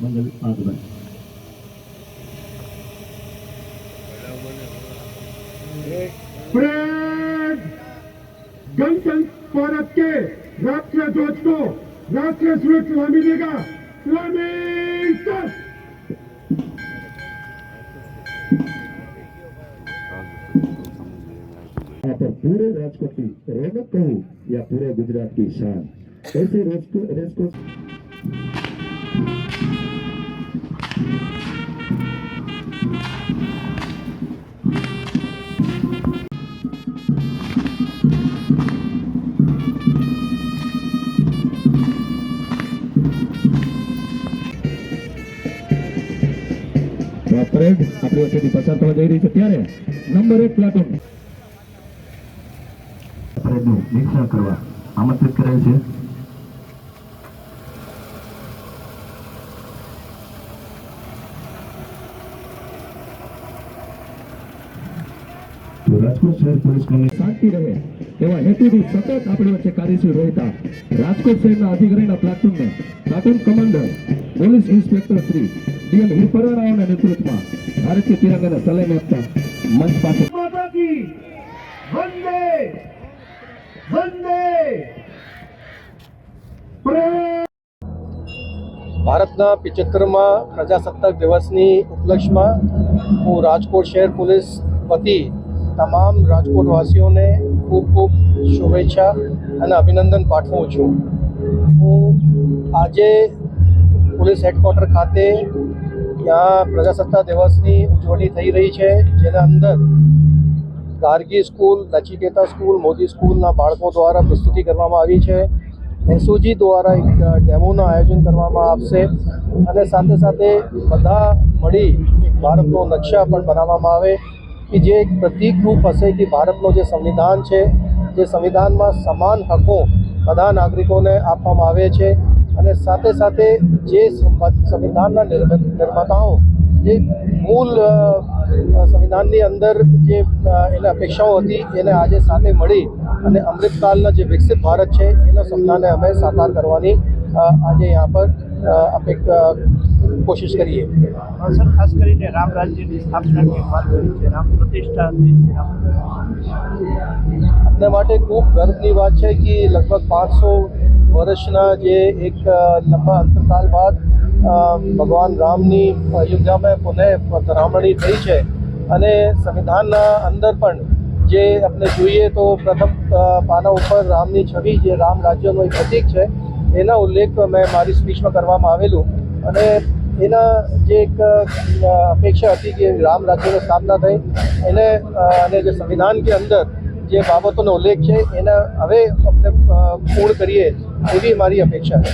મંગલ આગમન परेड गणतंत्र भारत के राष्ट्रीय ध्वज को राष्ट्रीय सुरक्षा मिलेगा सलामी सर यहाँ पर पूरे राजकोट की रौनक कहूँ या पूरे गुजरात की शान ऐसे रेस પરેડ આપણી વચ્ચેથી પસાર થવા જઈ રહી છે. ત્યારે નંબર એક પ્લાટૂન પરેડનું નિરીક્ષણ કરવા આમંત્રિત કરેલ છે. રાજકોટ શહેર પોલીસ કોલેજ શાંતિ રહે એવા હેતુથી સતત આપણી વચ્ચે કાર્યશીલ રહેતા રાજકોટ શહેરના અધિકારીના પ્લાટુનને platoon commander police inspector Shri DM હિરફરા રાવના નેતૃત્વમાં ભારતીય તિરંગાને સલામ આપતા મંચ પાસે વંદે વંદે. ભારતના પિચોતેરમાં પ્રજાસત્તાક દિવસની ઉપલક્ષમાં હું રાજકોટ શહેર પોલીસ વતી તમામ રાજકોટવાસીઓને ખૂબ ખૂબ શુભેચ્છા અને અભિનંદન પાઠવું છું. હું આજે પોલીસ હેડક્વાર્ટર ખાતે ત્યાં પ્રજાસત્તા દિવસની ઉજવણી થઈ રહી છે, જેના અંદર ગાર્ગી સ્કૂલ નચિકેતા સ્કૂલ, મોદી સ્કૂલના બાળકો દ્વારા પ્રસ્તુતિ કરવામાં આવી છે. એસઓજી દ્વારા એક ડેમોનું આયોજન કરવામાં આવશે અને સાથે સાથે બધા મળી એક ભારતનો નકશા પણ બનાવવામાં આવે. કે જે એક પ્રતિકરૂપ હશે કે ભારતનો જે સંવિધાન છે, જે સંવિધાનમાં સમાન હકો બધા નાગરિકોને આપવામાં આવે છે અને સાથે સાથે જે સંવિધાનના નિર્માતાઓ, જે મૂળ સંવિધાનની અંદર જે એને અપેક્ષાઓ હતી, એને આજે સાથે મળી અને અમૃતકાલના જે વિકસિત ભારત છે, એના સપનાને અમે સાકાર કરવાની આજે યહાં પર અ, કોશિશ કરીએ. સર ખાસ કરીને રામ રાજ્યની સ્થાપનાની વાત કરી છે રામ પ્રતિષ્ઠા આપણા માટે ખૂબ ગર્વની વાત છે કે લગભગ પાંચસો વર્ષના જે એક લંબા અંતરકાલ બાદ ભગવાન રામની અયોધ્યામાં પુનઃ ધરામણી થઈ છે. અને સંવિધાનના અંદર પણ જે આપણે જોઈએ તો પ્રથમ પાના ઉપર રામની છબી જે રામ રાજ્યનું એક પ્રતીક છે એના ઉલ્લેખ મેં મારી સ્પીચમાં કરવામાં આવેલું. અને એના જે એક અપેક્ષા હતી કે રામ રાજ્યની સ્થાપના થઈ, એને અને જે સંવિધાન કે અંદર જે બાબતોનો ઉલ્લેખ છે, એને હવે આપણે પૂર્ણ કરીએ એવી મારી અપેક્ષા છે.